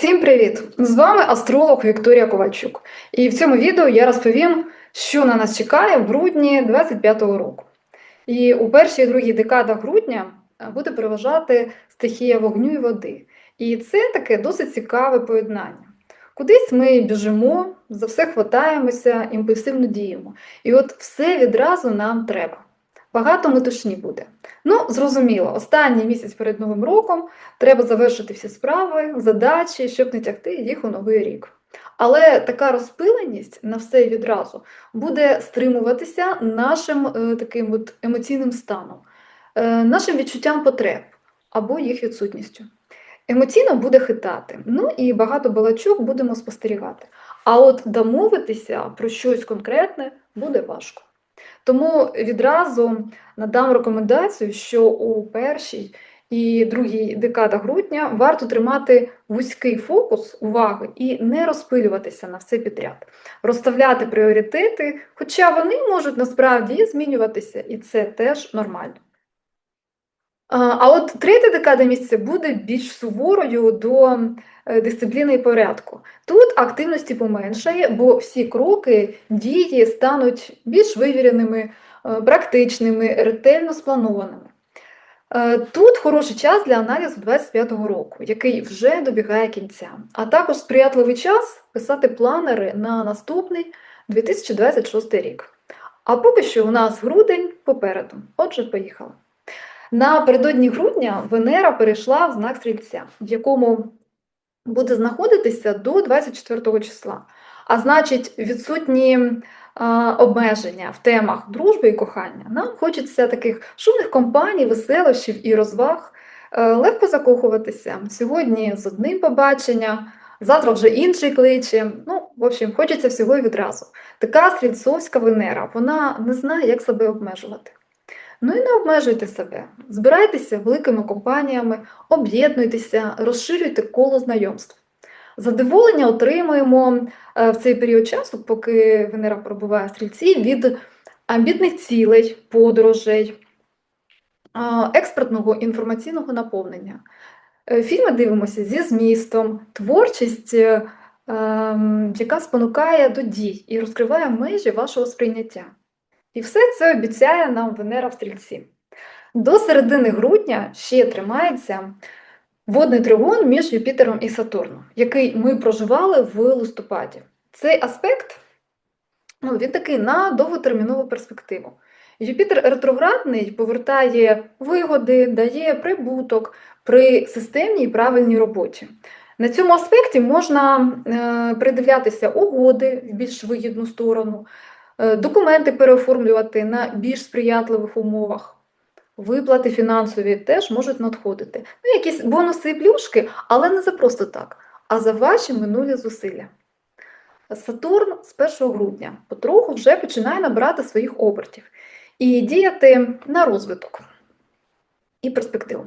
Всім привіт! З вами астролог Вікторія Ковальчук. І в цьому відео я розповім, що на нас чекає в грудні 25-го року. І у першій і другій декадах грудня е, буде переважати стихія вогню і води. І це таке досить цікаве поєднання. Кудись ми біжимо, за все хватаємося, імпульсивно діємо. І от все відразу нам треба. Багато метушні буде. Ну, зрозуміло, останній місяць перед Новим роком треба завершити всі справи, задачі, щоб не тягти їх у новий рік. Але така розпиленість на все відразу буде стримуватися нашим е, таким от емоційним станом, е, нашим відчуттям потреб або їх відсутністю. Емоційно буде хитати, ну і багато балачок будемо спостерігати. А от домовитися про щось конкретне буде важко. Тому відразу надам рекомендацію, що у першій і другій декадах грудня варто тримати вузький фокус уваги і не розпилюватися на все підряд, розставляти пріоритети, хоча вони можуть насправді змінюватися, і це теж нормально. А от третя декада місяця буде більш суворою до дисципліни і порядку. Тут активності поменшає, бо всі кроки, дії стануть більш вивіреними, е, практичними, ретельно спланованими. Е, Тут хороший час для аналізу 25-го року, який вже добігає кінця, а також сприятливий час писати планери на наступний 2026 рік. А поки що у нас грудень попереду. Отже, поїхали. Напередодні грудня Венера перейшла в знак стрільця, в якому буде знаходитися до 24 числа. А значить, відсутні а, обмеження в темах дружби і кохання. Нам хочеться таких шумних компаній, веселощів і розваг, е, легко закохуватися. Сьогодні з одним побачення, завтра вже інший кличе. Ну, в общем, хочеться всього і відразу. Така стрільцовська Венера, вона не знає, як себе обмежувати. Ну і не обмежуйте себе, збирайтеся великими компаніями, об'єднуйтеся, розширюйте коло знайомств. Задоволення отримуємо е, в цей період часу, поки Венера пробуває стрільці, від амбітних цілей, подорожей, експертного інформаційного наповнення. Е, Фільми дивимося зі змістом, творчість, е, ем, яка спонукає до дій і розкриває межі вашого сприйняття. І все це обіцяє нам Венера в стрільці. До середини грудня ще тримається водний тригон між Юпітером і Сатурном, який ми проживали в листопаді. Цей аспект ну, він такий на довготермінову перспективу. Юпітер ретроградний повертає вигоди, дає прибуток при системній і правильній роботі. На цьому аспекті можна е, придивлятися угоди в більш вигідну сторону, документи переоформлювати на більш сприятливих умовах. Виплати фінансові теж можуть надходити. Ну, якісь бонуси і плюшки, але не за просто так, а за ваші минулі зусилля. Сатурн з 1 грудня потроху вже починає набирати своїх обертів і діяти на розвиток і перспективу.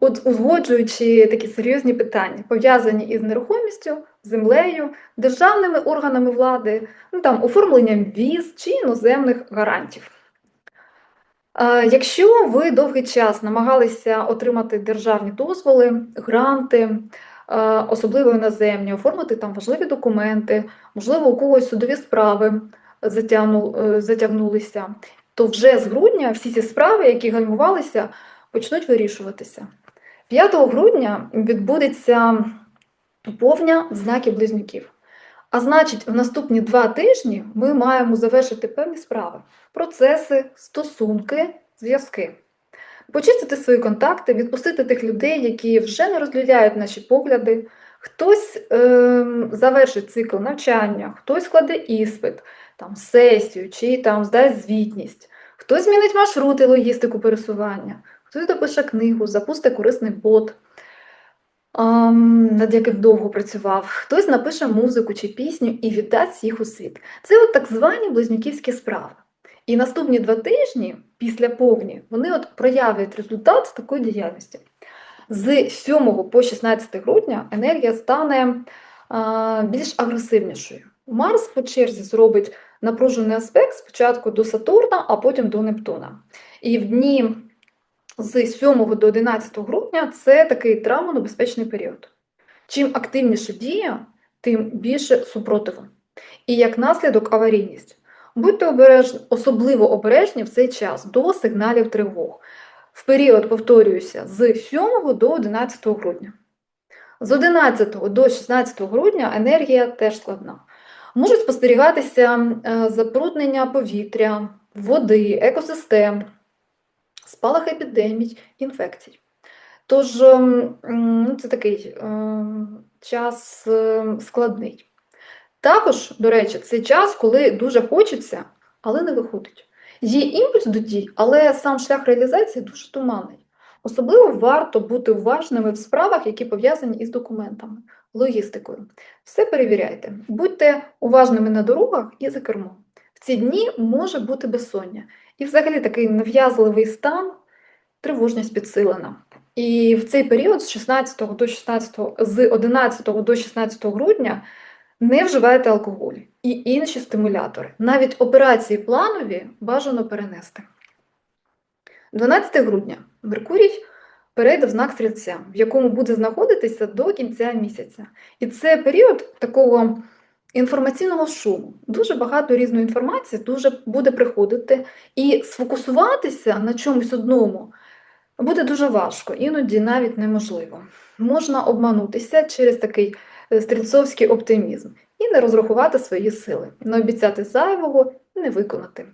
От узгоджуючи такі серйозні питання, пов'язані із нерухомістю, землею, державними органами влади, ну, там, оформленням віз чи іноземних гарантів. Якщо ви довгий час намагалися отримати державні дозволи, гранти, особливо іноземні, оформити там важливі документи, можливо, у когось судові справи е, затягнулися, то вже з грудня всі ці справи, які гальмувалися, почнуть вирішуватися. 5 грудня відбудеться повня в знакі близнюків. А значить, в наступні два тижні ми маємо завершити певні справи, процеси, стосунки, зв'язки. Почистити свої контакти, відпустити тих людей, які вже не розділяють наші погляди. Хтось е, завершить цикл навчання, хтось складе іспит, там, сесію чи там, здасть звітність, хтось змінить маршрути, логістику пересування, хтось допише книгу, запустить корисний бот ам, над яким довго працював, хтось напише музику чи пісню і віддасть їх у світ. Це от так звані близнюківські справи. І наступні два тижні після повні вони от проявлять результат такої діяльності. З 7 по 16 грудня енергія стане а, більш агресивнішою. Марс по черзі зробить напружений аспект спочатку до Сатурна, а потім до Нептуна. І в дні з 7 до 11 грудня це такий травмонебезпечний період. Чим активніше дія, тим більше супротиву. І як наслідок аварійність. Будьте обережні, особливо обережні в цей час до сигналів тривог. В період, повторююся, з 7 до 11 грудня. З 11 до 16 грудня енергія теж складна. Можуть спостерігатися е, забруднення повітря, води, екосистем, спалах епідемій, інфекцій. Тож ем, ну, це такий ем, час ем, складний. Також, до речі, це час, коли дуже хочеться, але не виходить. Є імпульс до дій, але сам шлях реалізації дуже туманний. Особливо варто бути уважними в справах, які пов'язані із документами, логістикою. Все перевіряйте, будьте уважними на дорогах і за кермом. В ці дні може бути безсоння. І взагалі такий нав'язливий стан, тривожність підсилена. І в цей період з 16 до 16, з 11 до 16 грудня не вживайте алкоголь і інші стимулятори. Навіть операції планові бажано перенести. 12 грудня Меркурій перейде в знак стрільця, в якому буде знаходитися до кінця місяця. І це період такого інформаційного шуму. Дуже багато різної інформації дуже буде приходити, і сфокусуватися на чомусь одному буде дуже важко, іноді навіть неможливо. Можна обманутися через такий е, стрільцовський оптимізм і не розрахувати свої сили, не обіцяти зайвого і не виконати,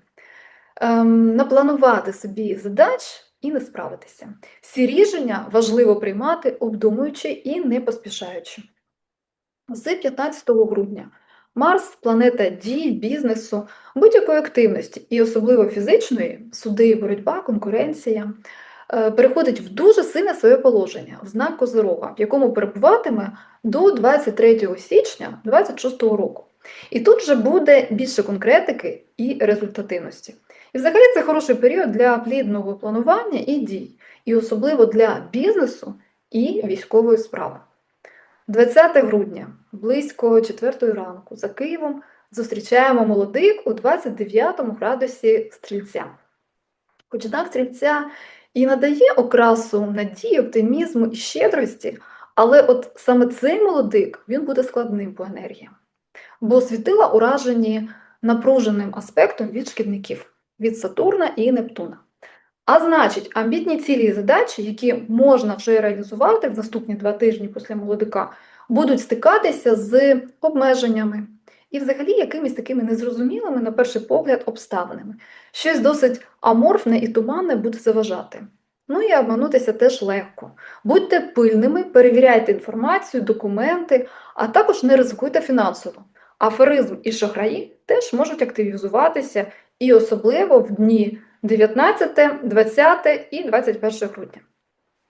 ем, напланувати собі задач і не справитися. Всі рішення важливо приймати, обдумуючи і не поспішаючи. З 15 грудня Марс планета дій, бізнесу, будь-якої активності, і особливо фізичної, суди, боротьба, конкуренція, е, переходить в дуже сильне своє положення в знак Козирога, в якому перебуватиме до 23 січня 2026 року. І тут вже буде більше конкретики і результативності. І взагалі це хороший період для плідного планування і дій, і особливо для бізнесу і військової справи. 20 грудня, близько 4 ранку, за Києвом зустрічаємо молодик у 29 градусі стрільця. Хоч знак стрільця і надає окрасу надії, оптимізму і щедрості, але от саме цей молодик він буде складним по енергії, бо світила уражені напруженим аспектом від шкідників, від Сатурна і Нептуна. А значить, амбітні цілі і задачі, які можна вже реалізувати в наступні два тижні після молодика, будуть стикатися з обмеженнями і взагалі якимись такими незрозумілими, на перший погляд, обставинами. Щось досить аморфне і туманне буде заважати. Ну і обманутися теж легко. Будьте пильними, перевіряйте інформацію, документи, а також не ризикуйте фінансово. Аферизм і шахраї теж можуть активізуватися і особливо в дні 19, 20 і 21 грудня.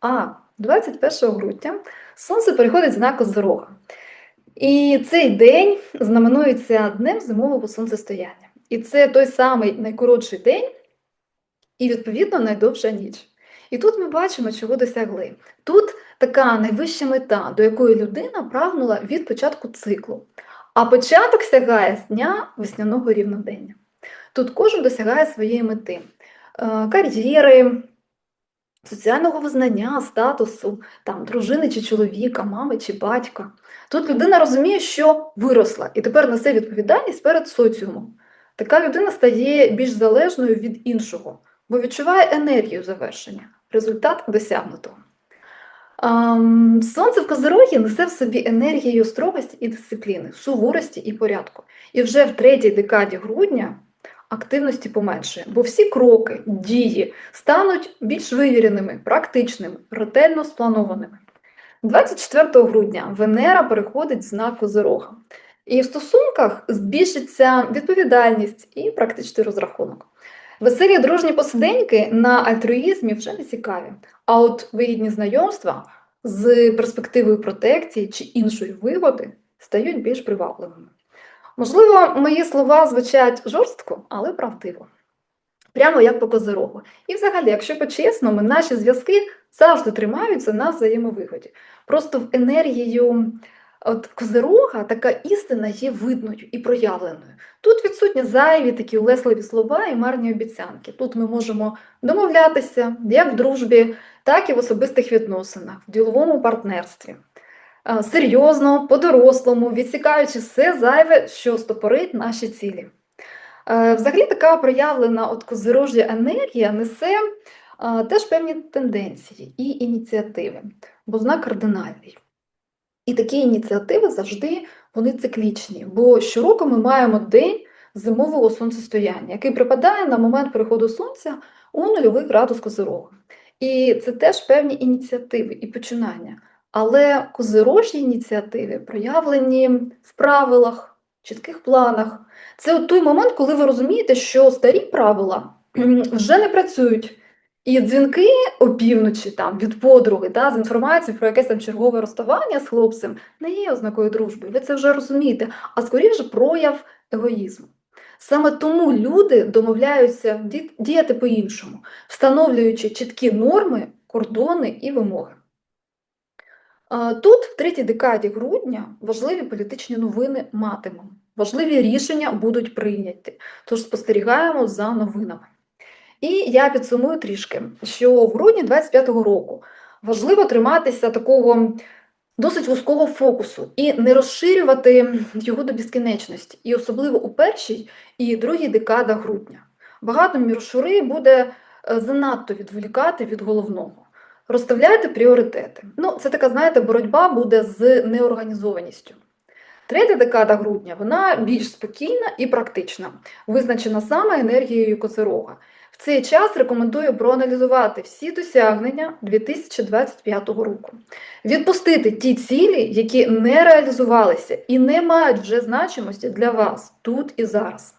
А 21 грудня сонце переходить в знак Козирога. І цей день знаменується днем зимового сонцестояння. І це той самий найкоротший день і, відповідно, найдовша ніч. І тут ми бачимо, чого досягли. Тут така найвища мета, до якої людина прагнула від початку циклу. А початок сягає з дня весняного рівнодення. Тут кожен досягає своєї мети, кар'єри, соціального визнання, статусу, там, дружини чи чоловіка, мами чи батька. Тут людина розуміє, що виросла, і тепер несе відповідальність перед соціумом. Така людина стає більш залежною від іншого, бо відчуває енергію завершення, результат досягнутого. Ем, Сонце в Козирогі несе в собі енергію строгості і дисципліни, суворості і порядку. І вже в третій декаді грудня активності поменшує, бо всі кроки, дії стануть більш вивіреними, практичними, ретельно спланованими. 24 грудня Венера переходить в знак Козирога. І в стосунках збільшиться відповідальність і практичний розрахунок. Веселі дружні посиденьки на альтруїзмі вже не цікаві, а от вигідні знайомства з перспективою протекції чи іншої вигоди стають більш привабливими. Можливо, мої слова звучать жорстко, але правдиво. Прямо як по козирогу. І взагалі, якщо по-чесному, наші зв'язки завжди тримаються на взаємовигоді. Просто в енергію от козирога така істина є видною і проявленою. Тут відсутні зайві такі улесливі слова і марні обіцянки. Тут ми можемо домовлятися як в дружбі, так і в особистих відносинах, в діловому партнерстві. Е, серйозно, по-дорослому, відсікаючи все зайве, що стопорить наші цілі. Е, Взагалі, така проявлена от козирожя енергія несе е, теж певні тенденції і ініціативи, бо знак кардинальний. І такі ініціативи завжди вони циклічні, бо щороку ми маємо день зимового сонцестояння, який припадає на момент приходу сонця у нульовий градус Козирога. І це теж певні ініціативи і починання. Але козирожі ініціативи проявлені в правилах, чітких планах. Це от той момент, коли ви розумієте, що старі правила вже не працюють. І дзвінки опівночі там від подруги та, з інформацією про якесь там чергове розставання з хлопцем не є ознакою дружби. Ви це вже розумієте, а скоріше прояв егоїзму. Саме тому люди домовляються діяти по-іншому, встановлюючи чіткі норми, кордони і вимоги. Е, Тут, в третій декаді грудня, важливі політичні новини матимемо. Важливі рішення будуть прийняті. Тож спостерігаємо за новинами. І я підсумую трішки, що в грудні 25-го року важливо триматися такого досить вузького фокусу і не розширювати його до безкінечності, і особливо у першій і другій декадах грудня. Багато міршури буде е, занадто відволікати від головного. Розставляйте пріоритети. Ну, це така, знаєте, боротьба буде з неорганізованістю. Третя декада грудня вона більш спокійна і практична, визначена саме енергією Козирога. В цей час рекомендую проаналізувати всі досягнення 2025 року, відпустити ті цілі, які не реалізувалися і не мають вже значимості для вас тут і зараз.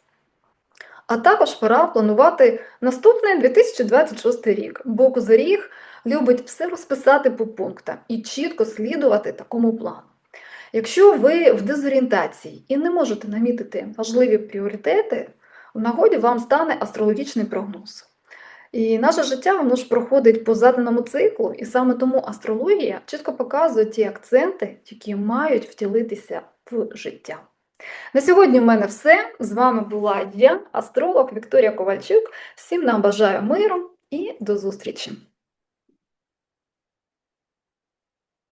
А також пора планувати наступний 2026 рік, бо Козиріг любить все розписати по пунктам і чітко слідувати такому плану. Якщо ви в дезорієнтації і не можете намітити важливі пріоритети, в нагоді вам стане астрологічний прогноз. І наше життя воно ж проходить по заданому циклу, і саме тому астрологія чітко показує ті акценти, які мають втілитися в життя. На сьогодні в мене все. З вами була я, астролог Вікторія Ковальчук. Всім нам бажаю миру і до зустрічі!